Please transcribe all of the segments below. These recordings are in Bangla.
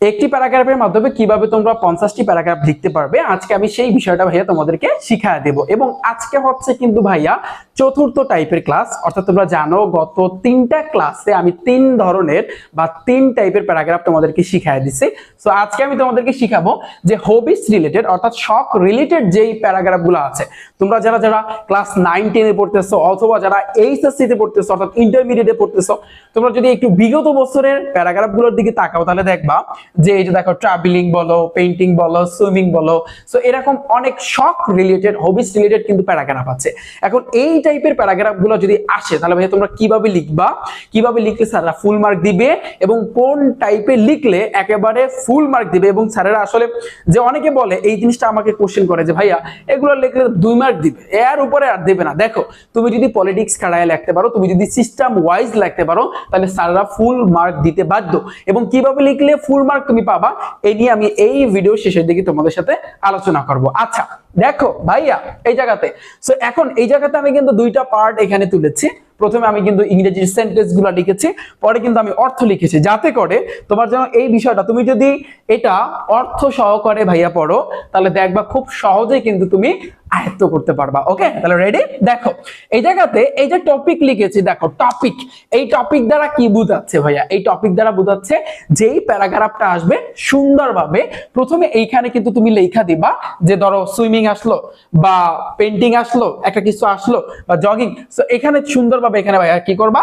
একটি প্যারাগ্রাফের মাধ্যমে কীভাবে তোমরা পঞ্চাশটি প্যারাগ্রাফ লিখতে পারবে, আজকে আমি সেই বিষয়টা ভাইয়া তোমাদেরকে শিখায় দেব। এবং আজকে হচ্ছে কিন্তু ভাইয়া চতুর্থ টাইপের ক্লাস অর্থাৎ তোমরা জানো গত তিনটা ক্লাসে আমি তিন ধরনের বা তিন টাইপের প্যারাগ্রাফ তোমাদেরকে শিখায় দিছি। সো আজকে আমি তোমাদেরকে শিখাবো যে হবিস রিলেটেড অর্থাৎ শখ রিলেটেড যেই প্যারাগ্রাফগুলো আছে, তোমরা যারা যারা ক্লাস নাইন টেনে পড়তেছো অথবা যারা এইচএসসি তে পড়তেছো, অর্থাৎ ইন্টারমিডিয়েটে পড়তেছো, তোমরা যদি একটু বিগত বছরের প্যারাগ্রাফগুলোর দিকে তাকাও, তাহলে দেখবা যে এই যে দেখো ট্রাভেলিং বলো পেইন্টিং বলো সুইমিং বলো সো এরকম অনেক শখ রিলেটেড হবিস রিলেটেড কিন্তু প্যারাগ্রাফ আছে। এখন এই টাইপের প্যারাগ্রাফগুলো যদি আসে, তাহলে ভাইয়া তোমরা কীভাবে লিখবা? কীভাবে লিখলে স্যাররা ফুল মার্ক দিবে এবং কোন টাইপে লিখলে একেবারে ফুল মার্ক দিবে? এবং স্যারেরা আসলে যে অনেকে বলে, এই জিনিসটা আমাকে কোশ্চেন করে যে, ভাইয়া, এগুলো লিখলে দুই মার্ক দিবে। এর উপরে আর দেবে না। দেখো, তুমি যদি পলিটিক্স খাড়ায় লিখতে পারো, তুমি যদি সিস্টেম ওয়াইজ লিখতে পারো, তাহলে স্যাররা ফুল মার্ক দিতে বাধ্য। এবং কীভাবে লিখলে ফুল মার্ক তুমি পাবা এই নিয়ে আমি এই ভিডিও শেষের দিকে তোমাদের সাথে আলোচনা করব। আচ্ছা দেখো ভাইয়া এই জায়গাতে। সো এখন এই জায়গাতে আমি কিন্তু দুইটা পার্ট এখানে তুলেছি। প্রথমে আমি কিন্তু ইংরেজির সেন্টেন্সগুলো লিখেছি, পরে কিন্তু আমি অর্থ লিখেছি। যাতে করে তোমার যেন এই বিষয়টা, তুমি যদি এটা অর্থ সহকারে ভাইয়া পড়ো, তাহলে দেখবা খুব সহজেই কিন্তু তুমি আয়ত্ত করতে পারবা ওকে তাহলে রেডি দেখো, এই জায়গাতে এই যে টপিক লিখেছি, দেখো টপিক এই টপিক দ্বারা কি বোঝাচ্ছে ভাইয়া? এই টপিক দ্বারা বোঝাচ্ছে যেই প্যারাগ্রাফটা আসবে সুন্দরভাবে, প্রথমে এইখানে কিন্তু তুমি লেখা দিবা যে ধরো সুইমিং আসলো বা পেন্টিং আসলো, একটা কিছু আসলো বা জগিং এখানে সুন্দরভাবে এখানে ভাইয়া, কি করবা?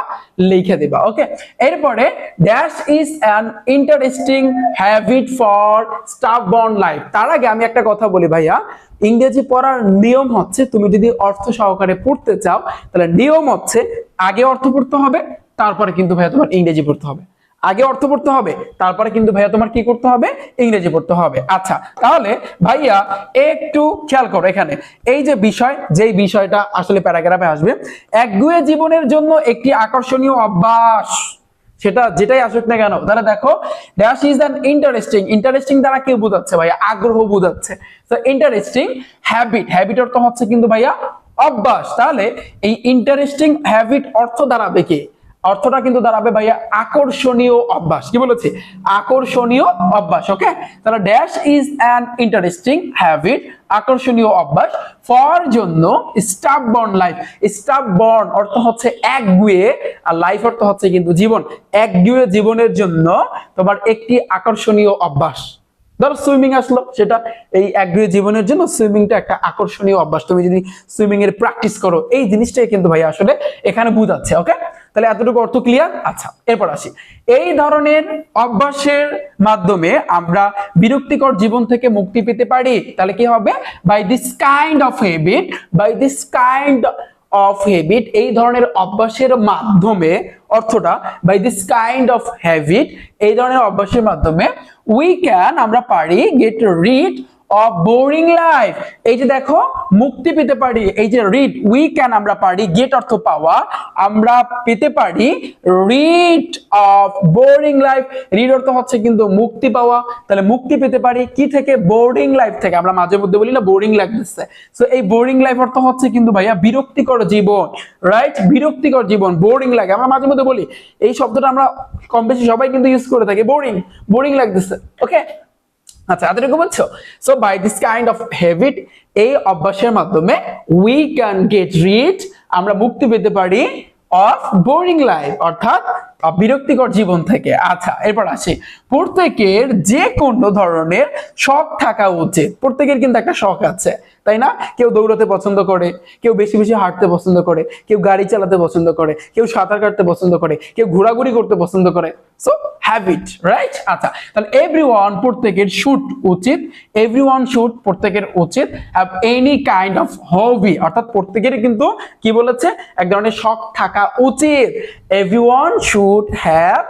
লিখে দিবা ওকে এরপরে dash is an interesting habit for stuff life তার আগে আমি একটা কথা বলি ভাইয়া, ইংরেজি পড়ার নিয়ম হচ্ছে তুমি যদি অর্থ সহকারে পড়তে চাও, তাহলে নিয়ম হচ্ছে আগে অর্থ পড়তে হবে, তারপরে কিন্তু ভাইয়া তোমার ইংরেজি পড়তে হবে। আগে অর্থ পড়তে হবে, তারপরে কিন্তু ভাইয়া তোমার কি করতে হবে? ইংরেজি পড়তে হবে। আচ্ছা তাহলে ভাইয়া একটু খেয়াল করো এখানে। এই যে বিষয়, যেই বিষয়টা আসলে প্যারাগ্রাফে আসবে, একগুয়ে জীবনের জন্য একটি আকর্ষণীয় অভ্যাস। সেটা যেটাই আসুক না কেন, তাহলে দেখো dash is an interesting interesting দ্বারা কেউ বোঝাচ্ছে ভাইয়া? আগ্রহ বোঝাচ্ছে। তো ইন্টারেস্টিং হ্যাবিট হ্যাবিট অর্থ হচ্ছে কিন্তু ভাইয়া অভ্যাস। তাহলে এই ইন্টারেস্টিং হ্যাবিট অর্থ দাঁড়াবে কি? অর্থটা কিন্তু দাঁড়াবে ভাইয়া আকর্ষণীয় অভ্যাস। কি বলেছি? আকর্ষণীয় অভ্যাস ওকে তাহলে dash is an interesting habit আকর্ষণীয় অভ্যাস ফর জন্য staff born life staff born অর্থ হচ্ছে একগুয়ে, আর লাইফ অর্থ হচ্ছে কিন্তু জীবন। একগুয়ে জীবনের জন্য তোমার একটি আকর্ষণীয় অভ্যাস। ধরো সুইমিং আসলো, সেটা এই একগুয়ে জীবনের জন্য সুইমিংটা একটা আকর্ষণীয় অভ্যাস। তুমি যদি সুইমিং এর প্র্যাকটিস করো, এই জিনিসটাই কিন্তু ভাই আসলে এখানে বুঝাচ্ছে ওকে তাহলে এতটুকু অর্থ ক্লিয়ার আচ্ছা এরপর আসি। এই ধরনের অভ্যাসের মাধ্যমে আমরা বিরক্তিকর জীবন থেকে মুক্তি পেতে পারি। তাহলে কি হবে? By this kind of habit by this kind of habit এই ধরনের অভ্যাসের মাধ্যমে, অর্থটা by this kind of habit এই ধরনের অভ্যাসের মাধ্যমে উই ক্যান আমরা পারি গেট রিড বোরিং লাইফ এই যে দেখো, মুক্তি পেতে পারি, এই যে রিড উই ক্যান আমরা পারি গেট অর্থ পাওয়া, আমরা পেতে পারি rid of boring life rid অর্থ হচ্ছে কিন্তু মুক্তি পাওয়া। তাহলে মুক্তি পেতে পারি কি থেকে? বোরিং লাইফ থেকে। আমরা মাঝে মধ্যে বলি না বোরিং লাগতেছে সো এই বোরিং লাইফ অর্থ হচ্ছে কিন্তু ভাইয়া বিরক্তিকর জীবন রাইট বিরক্তিকর জীবন বোরিং লাগে আমরা মাঝে মধ্যে বলি, এই শব্দটা আমরা কম বেশি সবাই কিন্তু ইউজ করে থাকি বোরিং বোরিং লাগতেছে ওকে আচ্ছা এতটুকু বলছো? So by this kind of habit এই অভ্যাসের মাধ্যমে উই ক্যান গেট রিড আমরা মুক্তি পেতে পারি অফ বোরিং লাইফ অর্থাৎ বিরক্তিকর জীবন থেকে। আচ্ছা এরপর আসি। প্রত্যেকের যে কোনো ধরনের শখ থাকা উচিত। প্রত্যেকের কিন্তু একটা শখ আছে, তাই না? কেউ দৌড়াতে পছন্দ করে, কেউ বেশি বেশি হাঁটতে পছন্দ করে, কেউ গাড়ি চালাতে পছন্দ করে, কেউ সাঁতার কাটতে পছন্দ করে, কেউ ঘোরাঘুরি করতে পছন্দ করে। সো হ্যাবিট রাইট আচ্ছা তাহলে এভরি ওয়ান প্রত্যেকের শুট উচিত। এভরি ওয়ান শুট প্রত্যেকের উচিত। এনি কাইন্ড অফ হবি অর্থাৎ প্রত্যেকের কিন্তু, কি বলেছে? এক ধরনের শখ থাকা উচিত। Everyone should have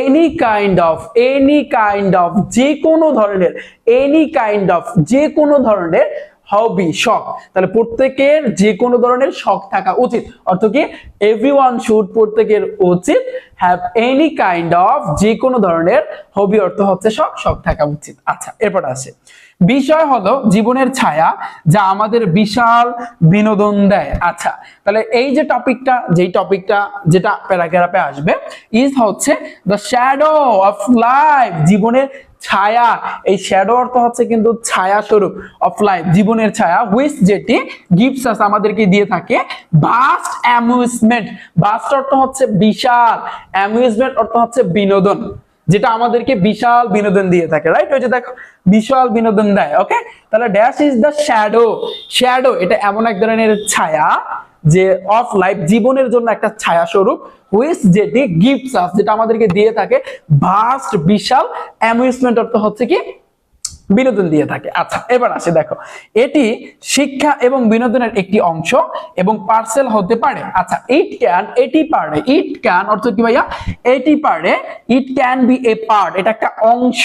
any kind of any kind of যে কোনো ধরনের এনি কাইন্ড অফ যে কোনো ধরনের হবি শখ। তাহলে প্রত্যেকের যে কোনো ধরনের শখ থাকা উচিত। অর্থ কি এভরি ওয়ান শুড প্রত্যেকের উচিত হ্যাভ এনি কাইন্ড অফ যে কোনো ধরনের হবি অর্থ হচ্ছে শখ শখ থাকা উচিত। আচ্ছা এরপর আসে। বিষয় হলো জীবনের ছায়া যা আমাদের বিশাল বিনোদন দেয়। আচ্ছা তাহলে এই যে টপিকটা, যেই টপিকটা যেটা প্যারাগ্রাফে আসবে ইজ হচ্ছে দ্য শ্যাডো অফ লাইফ জীবনের ছায়া। এই শ্যাডো অর্থ হচ্ছে কিন্তু ছায়া স্বরূপ অফ লাইফ জীবনের ছায়া হুইচ যেটি গিফটস আস আমাদেরকে দিয়ে থাকে ভাস্ট অ্যামিউজমেন্ট ভাস্ট অর্থ হচ্ছে বিশাল অ্যামিউজমেন্ট অর্থ হচ্ছে বিনোদন। যেটা আমাদেরকে বিশাল বিনোদন দিয়ে থাকে রাইট ওই যে দেখো, বিশাল বিনোদন দেয় ওকে তাহলে dash is the shadow shadow এটা এমন এক ধরনের ছায়া যে অফ লাইফ জীবনের জন্য একটা ছায়া স্বরূপ হুইস যেটি গিফটস আস যেটা আমাদেরকে দিয়ে থাকে ভাস্ট বিশাল অ্যামিউজমেন্ট অর্থ হচ্ছে কি? বিনোদন দিয়ে থাকে। আচ্ছা এবার আসে, দেখো। এটি শিক্ষা এবং বিনোদনের একটি অংশ এবং পার্সেল হতে পারে। আচ্ছা ইট ক্যান এটি পারে ইট ক্যান অর্থ কি ভাইয়া? এটি পারে it can be a part এটা একটা অংশ।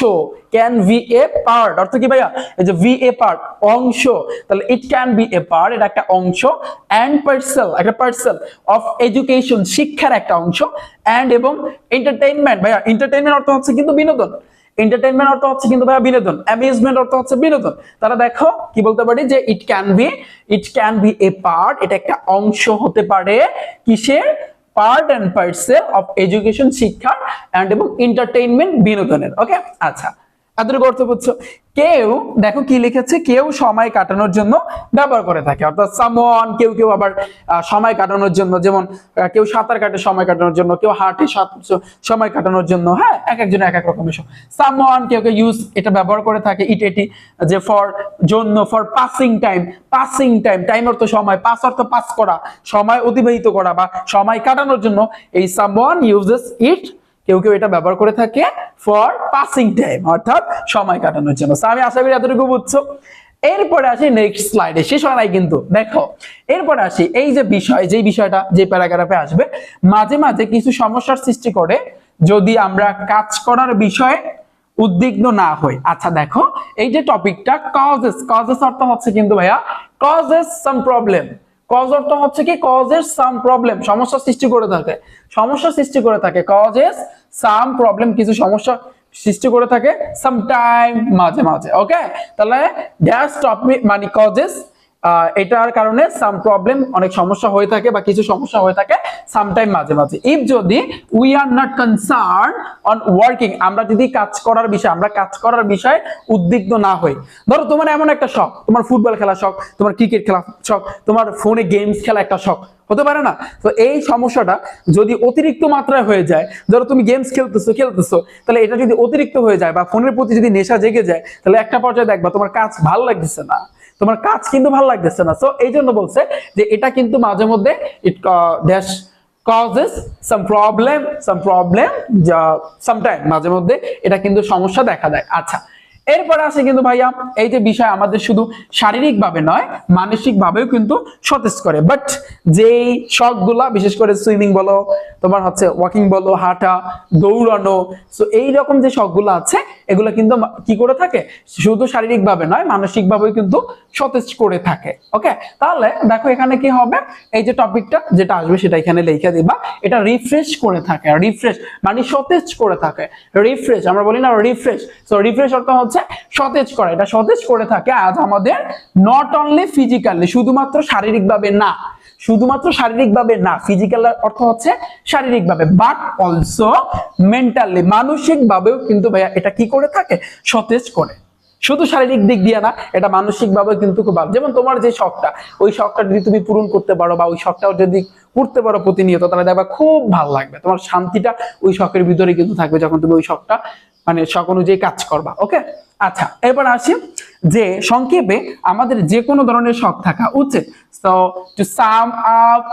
ক্যান বি এ পার্ট অর্থ কি ভাইয়া? এই যে বি এ পার্ট অংশ। তাহলে it can be a part এটা একটা অংশ। অ্যান্ড পার্সেল একটা পার্সেল অফ এডুকেশন শিক্ষার একটা অংশ। অ্যান্ড এবং এন্টারটেইনমেন্ট ভাইয়া এন্টারটেইনমেন্ট অর্থ হচ্ছে কিন্তু বিনোদন। এন্টারটেইনমেন্ট অর্থ হচ্ছে কিন্তু ভাইয়া বিনোদন। অ্যামিউজমেন্ট অর্থ হচ্ছে বিনোদন। তারা দেখো, কি বলতে পারি যে it can be it can be a part এটা একটা অংশ হতে পারে কিসের? Part and parcel of education শিক্ষা অ্যান্ড এবং এন্টারটেইনমেন্ট বিনোদনের। ওকে আচ্ছা। এতটুকু অর্থ বুঝছ? কেউ, দেখো কি লিখেছে? কেউ সময় কাটানোর জন্য ব্যবহার করে থাকে। অর্থাৎ সামওয়ান কেউ কেউ আবার সময় কাটানোর জন্য, যেমন কেউ সাঁতার কাটে সময় কাটানোর জন্য, কেউ হাঁটে সময় কাটানোর জন্য হ্যাঁ? এক একজন এক এক রকমের সামওয়ান কেউ কেউ ইউজ এটা ব্যবহার করে থাকে ইট এটি যে ফর জন্য for passing time passing time time অর্থ সময় পাস অর্থ পাস করা, সময় অতিবাহিত করা বা সময় কাটানোর জন্য এই সামওয়ান ইউজেস ইট কেউ কেউ এটা ব্যবহার করে থাকে ফর পাসিং টাইম অর্থাৎ সময় কাটানোর জন্য। আমি আশা করি এতটুকু বুঝছ। এরপরে আসি নেক্সট স্লাইডে শেষ হয় নাই কিন্তু, দেখো। এরপরে আসি, এই যে বিষয় যে বিষয়টা, যে প্যারাগ্রাফে আসবে, মাঝে মাঝে কিছু সমস্যার সৃষ্টি করে যদি আমরা কাজ করার বিষয়ে উদ্বিগ্ন না হই। আচ্ছা দেখো, এই যে টপিকটা কজেস কজেস অর্থ হচ্ছে কিন্তু ভাইয়া কজেস সাম প্রবলেম কজ অর্থ হচ্ছে কি? কজের সাম প্রবলেম সমস্যা সৃষ্টি করে থাকে। সমস্যা সৃষ্টি করে থাকে। কজেস সাম প্রবলেম কিছু সমস্যা সৃষ্টি করে থাকে সাম টাইম মাঝে মাঝে ওকে তাহলে ড্যাশ টপিক মানে কজেস এটার কারণে সাম প্রবলেম অনেক সমস্যা হয়ে থাকে বা কিছু সমস্যা হয়ে থাকে সামটাইম মাঝে মাঝে। ইফ যদি we are not concern on working আমরা যদি কাজ করার বিষয়, আমরা কাজ করার বিষয়ে উদ্বিগ্ন না হই। ধরো তোমার এমন একটা শখ, তোমার ফুটবল খেলা শখ, তোমার ক্রিকেট খেলা শখ, তোমার ফোনে গেমস খেলা একটা শখ, হতে পারে না? তো এই সমস্যাটা যদি অতিরিক্ত মাত্রায় হয়ে যায়, ধরো তুমি গেমস খেলতেছো খেলতেছো, তাহলে এটা যদি অতিরিক্ত হয়ে যায় বা ফোনের প্রতি যদি নেশা জেগে যায়, তাহলে একটা পর্যায়ে দেখবা তোমার কাজ ভালো লাগতেছে না। তোমার কাজ কিন্তু ভালো লাগতেছে না। সো এই জন্য বলছে যে এটা কিন্তু মাঝে মধ্যে it dash causes some problem some problem যা, sometime মাঝে মধ্যে এটা কিন্তু সমস্যা দেখা দেয়। আচ্ছা এরপরে আছে কিন্তু ভাইয়া, এই যে বিষয় আমাদের শুধু শারীরিক ভাবে নয় মানসিক ভাবেও কিন্তু সতেজ করে। বাট যেই শখগুলা, বিশেষ করে সুইমিং বলো, তোমার হচ্ছে ওয়াকিং বলো, হাঁটা, দৌড়ানো সো এই রকম যে শখগুলো আছে, এগুলো কিন্তু কি করে থাকে? শুধু শারীরিক ভাবে নয় মানসিক ভাবেও কিন্তু সতেজ করে থাকে। ওকে তাহলে দেখো এখানে কি হবে? এই যে টপিকটা যেটা আসবে, সেটা এখানে লিখে দিবা। এটা রিফ্রেশ করে থাকে। রিফ্রেশ মানে সতেজ করে থাকে। রিফ্রেশ আমরা বলি না রিফ্রেশ সো রিফ্রেশ অর্থ হচ্ছে সতেজ করা। এটা সতেজ করে থাকে আজ আমাদের নট অনলি ফিজিক্যালি শুধুমাত্র শারীরিকভাবে না, শুধুমাত্র শারীরিকভাবে না ফিজিক্যাল অর্থ হচ্ছে শারীরিকভাবে বাট অলসো মেন্টালি মানসিকভাবেও কিন্তু ভাইয়া এটা কি করে থাকে? সতেজ করে। শুধু শারীরিক দিক দিয়ে না, এটা মানসিক ভাবে কিন্তু খুব ভালো। যেমন তোমার যে শখটা, ওই শখটা যদি তুমি পূরণ করতে পারো বা ওই শখটাও যদি করতে পারো প্রতিনিয়ত, তাহলে দেখবা খুব ভালো লাগবে। তোমার শান্তিটা ওই শখের ভিতরে কিন্তু থাকবে যখন তুমি ওই শখটা মানে শখ অনুযায়ী কাজ করবা ওকে আচ্ছা এরপর আসি যে সংক্ষেপে আমাদের যে কোনো ধরনের শখ থাকা উচিত। টু সাম আপ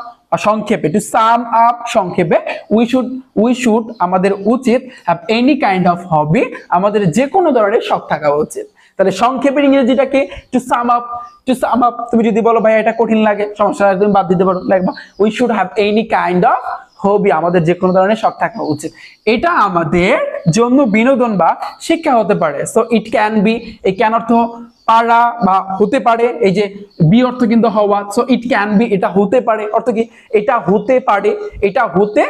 সংক্ষেপে টু সাম আপ সংক্ষেপে উই শুড উই শুড আমাদের উচিত have any kind of hobby আমাদের যে কোনো ধরনের শখ থাকা উচিত। তাহলে সংক্ষেপের ইংরেজিটাকে to sum up to sum up তুমি যদি বলো ভাই এটা কঠিন লাগে, সমস্যা তুমি বাদ দিতে পারো। লাগবা we should have any kind of hobby, আমাদের যে কোনো ধরনের শখ থাকা উচিত। এটা আমাদের জন্য বিনোদন বা শিক্ষা হতে পারে। সো ইট ক্যান বি এই ক্যান অর্থ পারা বা হতে পারে, এই যে বি অর্থ কিন্তু হওয়া। সো ইট ক্যান বি এটা হতে পারে। অর্থ কি? এটা হতে পারে, এটা হতে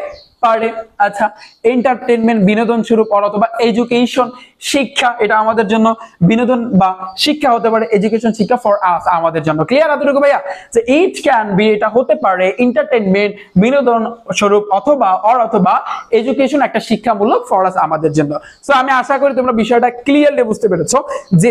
পারে আচ্ছা এন্টারটেনমেন্ট বিনোদন স্বরূপ অথবা এডুকেশন শিক্ষা, এটা আমাদের জন্য বিনোদন বা শিক্ষা হতে পারে এডুকেশন শিক্ষা ফর আস আমাদের জন্য। ক্লিয়ার এতটুকু ভাইয়া? যে ইট ক্যান বি এটা হতে পারে এন্টারটেনমেন্ট বিনোদন স্বরূপ অথবা অর অথবা এডুকেশন একটা শিক্ষামূলক ফর আস আমাদের জন্য। সো আমি আশা করি তোমরা বিষয়টা ক্লিয়ারলি বুঝতে পেরেছ যে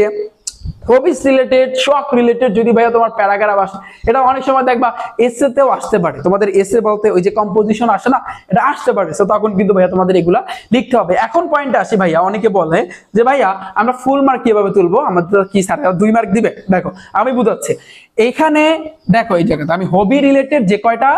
হবিস রিলেটেড শখ রিলেটেড যদি ভাইয়া তোমার প্যারাগ্রাফ আসে, এটা অনেক সময় দেখবা এসেতেও আসতে পারে। তোমাদের এসে বলতে ওই যে কম্পোজিশন আসে না, এটা আসতে পারে। তো তখন কিন্তু ভাইয়া তোমাদের এগুলা লিখতে হবে। এখন পয়েন্টে আসি ভাইয়া, অনেকে বলে যে ভাইয়া, আমরা ফুল মার্ক কীভাবে তুলবো? আমাদের কি স্যার দুই মার্ক দিবে? দেখো, আমি বুঝাচ্ছি। এখানে দেখো এই জায়গাতে, আমি হবি রিলেটেড যে কয়টা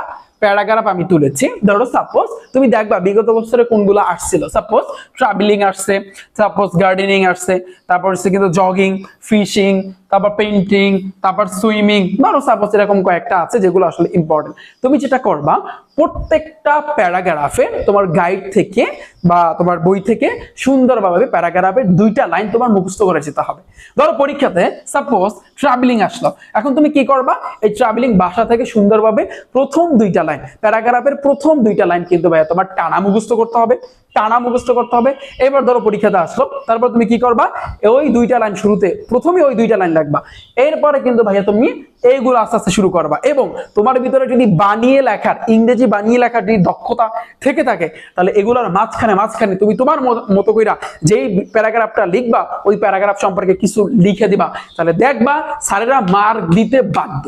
প্যারাগ্রাফ আমি তুলেছি। ধরো সাপোজ তুমি দেখবা বিগত বছরে কোনগুলো আসছিল। সাপোজ ট্রাভেলিং আসছে সাপোজ গার্ডেনিং আসছে, তারপর হচ্ছে কিন্তু জগিং ফিশিং তারপর পেন্টিং তারপর সুইমিং ধরো সাপোজ এরকম কয়েকটা আছে যেগুলো আসলে ইম্পর্টেন্ট তুমি যেটা করবা প্রত্যেকটা প্যারাগ্রাফে তোমার গাইড থেকে বা তোমার বই থেকে সুন্দরভাবে প্যারাগ্রাফের দুইটা লাইন তোমার মুখস্থ করে যেতে হবে। ধরো পরীক্ষাতে সাপোজ ট্রাভেলিং আসলো। এখন তুমি কি করবা? এই ট্রাভেলিং বাসা থেকে সুন্দরভাবে প্রথম দুইটা লাইন প্যারাগ্রাফের প্রথম দুইটা লাইন কিন্তু ভাইয়া তোমার টানা মুখস্থ করতে হবে। টানা মুখস্থ করতে হবে। এবার ধরো পরীক্ষাতে আসলো। তারপর তুমি কি করবা? ওই দুইটা লাইন শুরুতে, প্রথমে ওই দুইটা লাইন রাখবা। এরপরে কিন্তু ভাইয়া তুমি এইগুলো আস্তে আস্তে শুরু করবা। এবং তোমার ভিতরে যদি বানিয়ে লেখার, ইংরেজি বানিয়ে লেখার যদি দক্ষতা থেকে থাকে, তাহলে এগুলোর মাঝখানে মাঝখানে তুমি তোমার মতো কইরা যেই প্যারাগ্রাফটা লিখবা, ওই প্যারাগ্রাফ সম্পর্কে কিছু লিখে দিবা। তাহলে দেখবা, স্যারেরা মার্ক দিতে বাধ্য।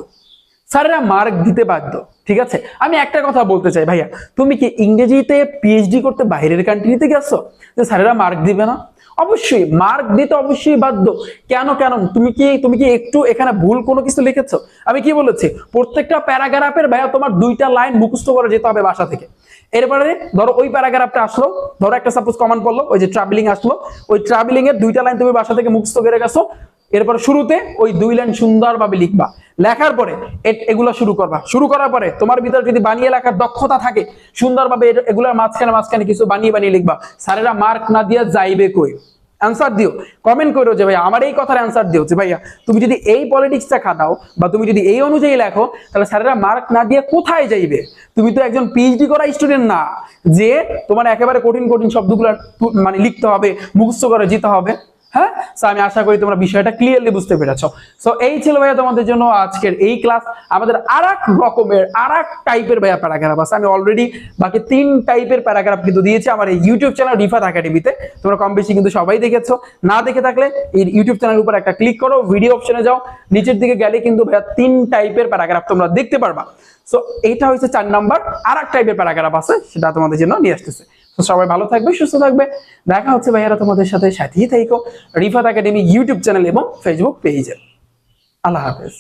স্যারেরা মার্ক দিতে বাধ্য, ঠিক আছে? আমি একটা কথা বলতে চাই ভাইয়া। তুমি কি ইংরেজিতে পিএইচডি করতে বাইরের কান্ট্রিতে গেছো? যে স্যারেরা মার্ক দিবে না? অবশ্যই মার্ক দিতে অবশ্যই বাধ্য। কেন কেন? তুমি কি তুমি কি একটু এখানে ভুল কোনো কিছু লিখেছো? আমি কি বলেছি? প্রত্যেকটা প্যারাগ্রাফের ভাইয়া তোমার দুইটা লাইন মুখস্থ করে যেতে হবে বাসা থেকে। এরপরে ধরো ওই প্যারাগ্রাফটা আসলো, ধরো একটা সাপোজ কমান পড়ল, ওই যে ট্রাভেলিং আসলো, ওই ট্রাভেলিং এর দুইটা লাইন তুমি বাসা থেকে মুখস্থ করে গেছো এরপর শুরুতে ওই দুই লাইন সুন্দরভাবে লিখবা। লেখার পরে এগুলো শুরু করবা। শুরু করার পরে তোমার ভিতরে যদি বানিয়ে লেখার দক্ষতা থাকে, সুন্দরভাবে এগুলোর মাঝখানে মাঝখানে কিছু বানিয়ে বানিয়ে লিখবা। স্যারেরা মার্ক না দিয়ে যাইবে কই? অ্যান্সার দিও। কমেন্ট করো যে, ভাইয়া, আমার এই কথার অ্যান্সার দিও যে, ভাইয়া, তুমি যদি এই পলিটিক্সটা খাটাও বা তুমি যদি এই অনুযায়ী লেখো, তাহলে স্যারেরা মার্ক না দিয়ে কোথায় যাইবে? তুমি তো একজন পিএইচডি করা স্টুডেন্ট না, যে তোমার একেবারে কঠিন কঠিন শব্দগুলো মানে লিখতে হবে, মুখস্থ করে যেতে হবে। হ্যাঁ? So, আমি আশা করি তোমরা বিষয়টা ক্লিয়ারলি বুঝতে পেরেছ। সো এই ছিল ভাইয়া তোমাদের জন্য আজকের এই ক্লাস আমাদের আর রকমের আর টাইপের ভাইয়া প্যারাগ্রাফ আছে। আমি অলরেডি বাকি তিন টাইপের প্যারাগ্রাফ কিন্তু দিয়েছি আমার এই ইউটিউব চ্যানেল রিফাত একাডেমিতে তোমরা কম বেশি কিন্তু সবাই দেখেছ। না দেখে থাকলে এই ইউটিউব চ্যানেলের উপর একটা ক্লিক করো ভিডিও অপশনে যাও। নিচের দিকে গেলে কিন্তু ভাইয়া তিন টাইপের প্যারাগ্রাফ তোমরা দেখতে পারবা। সো এইটা হচ্ছে চার নাম্বার আর এক টাইপের প্যারাগ্রাফ আছে সেটা তোমাদের জন্য নিয়ে আসতেছে। তো সবাই ভালো থাকবে, সুস্থ থাকবে। দেখা হচ্ছে ভাইয়ারা তোমাদের সাথে, সাথেই থাইকো। রিফাত একাডেমি ইউটিউব চ্যানেল এবং ফেসবুক পেজে আল্লাহ হাফেজ।